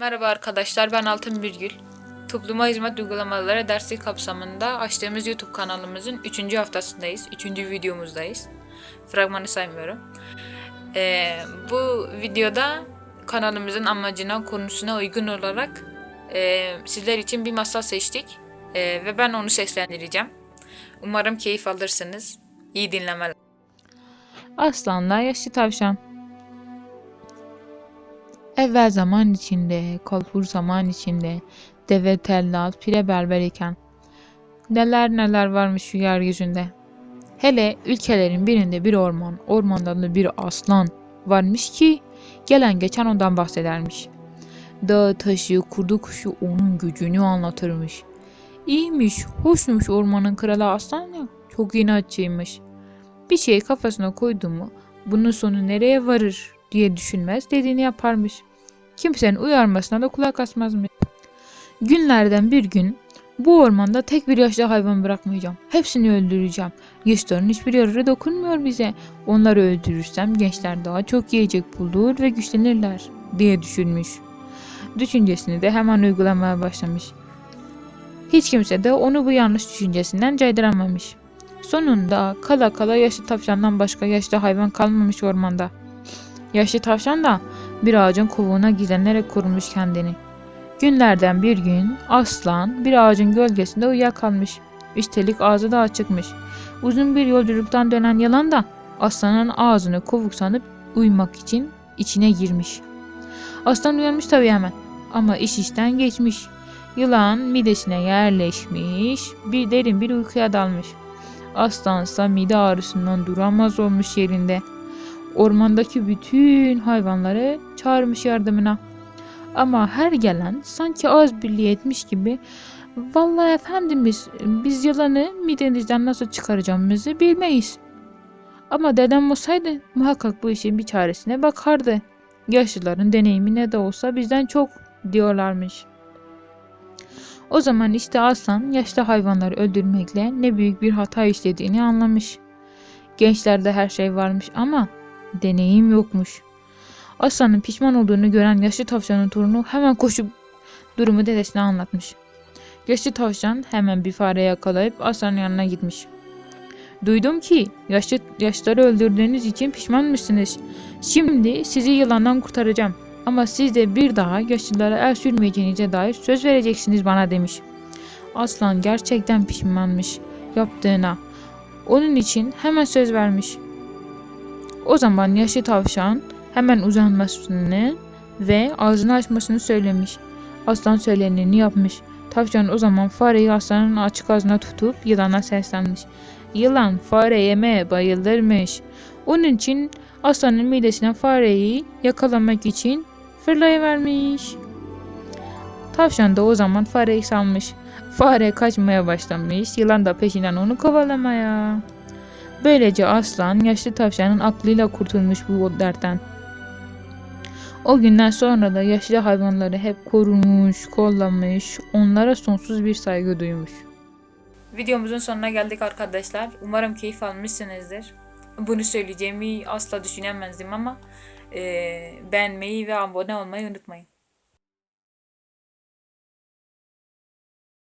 Merhaba arkadaşlar ben Altın Birgül. Topluma hizmet uygulamaları dersi kapsamında açtığımız YouTube kanalımızın 3. haftasındayız. 3. videomuzdayız. Fragmanı saymıyorum. Ee, bu videoda kanalımızın amacına, konusuna uygun olarak e, sizler için bir masal seçtik. E, ve ben onu seslendireceğim. Umarım keyif alırsınız. İyi dinlemeler. Aslanla yaşlı tavşan. Evvel zaman içinde, kalbur zaman içinde, deve tellal, pire berber iken. Neler neler varmış şu yeryüzünde. Hele ülkelerin birinde bir orman, ormanda da bir aslan varmış ki gelen geçen ondan bahsedermiş. Dağ taşı, kurdu kuşu onun gücünü anlatırmış. İyiymiş, hoşmuş ormanın kralı aslan ya, çok inatçıymış. Bir şeyi kafasına koydu mu bunun sonu nereye varır diye düşünmez dediğini yaparmış. Kimsenin uyarmasına da kulak asmazmış. Günlerden bir gün bu ormanda tek bir yaşlı hayvan bırakmayacağım. Hepsini öldüreceğim. Yaşların hiçbir yararı dokunmuyor bize. Onları öldürürsem gençler daha çok yiyecek bulur ve güçlenirler diye düşünmüş. Düşüncesini de hemen uygulamaya başlamış. Hiç kimse de onu bu yanlış düşüncesinden caydıramamış. Sonunda kala kala yaşlı tavşandan başka yaşlı hayvan kalmamış ormanda. Yaşlı tavşan da bir ağacın kovuğuna gizlenerek korumuş kendini. Günlerden bir gün aslan bir ağacın gölgesinde uyuyakalmış. Üstelik ağzı da açıkmış. Uzun bir yolculuktan dönen yılan da aslanın ağzını kovuk sanıp uyumak için içine girmiş. Aslan uyanmış tabii hemen ama iş işten geçmiş. Yılan midesine yerleşmiş, bir derin bir uykuya dalmış. Aslansa mide ağrısından duramaz olmuş yerinde. Ormandaki bütün hayvanları çağırmış yardımına. Ama her gelen sanki az birliği etmiş gibi Vallahi efendimiz biz yılanı midenizden nasıl çıkaracağımızı bilmeyiz. Ama dedem olsaydı muhakkak bu işin bir çaresine bakardı. Yaşlıların deneyimi ne de olsa bizden çok diyorlarmış. O zaman işte aslan yaşlı hayvanları öldürmekle ne büyük bir hata işlediğini anlamış. Gençlerde her şey varmış ama deneyim yokmuş. Aslanın pişman olduğunu gören yaşlı tavşanın torunu hemen koşup durumu dedesine anlatmış. Yaşlı tavşan hemen bir fare yakalayıp aslanın yanına gitmiş. Duydum ki yaşlı, yaşları öldürdüğünüz için pişmanmışsınız. Şimdi sizi yılandan kurtaracağım. Ama siz de bir daha yaşlılara el sürmeyeceğinize dair söz vereceksiniz bana demiş. Aslan gerçekten pişmanmış yaptığına. Onun için hemen söz vermiş. O zaman yaşlı tavşan hemen uzanmasını ve ağzını açmasını söylemiş. Aslan söyleneni yapmış. Tavşan o zaman fareyi aslanın açık ağzına tutup yılana seslenmiş. Yılan fare yemeye bayılırmış. Onun için aslanın midesine fareyi yakalamak için fırlayıvermiş. Tavşan da o zaman fareyi salmış. Fare kaçmaya başlamış, yılan da peşinden onu kovalamaya. Böylece aslan yaşlı tavşanın aklıyla kurtulmuş bu dertten. O günden sonra da yaşlı hayvanları hep korumuş, kollamış, onlara sonsuz bir saygı duymuş. Videomuzun sonuna geldik arkadaşlar. Umarım keyif almışsınızdır. Bunu söyleyeceğimi asla düşünemezdim ama e, beğenmeyi ve abone olmayı unutmayın.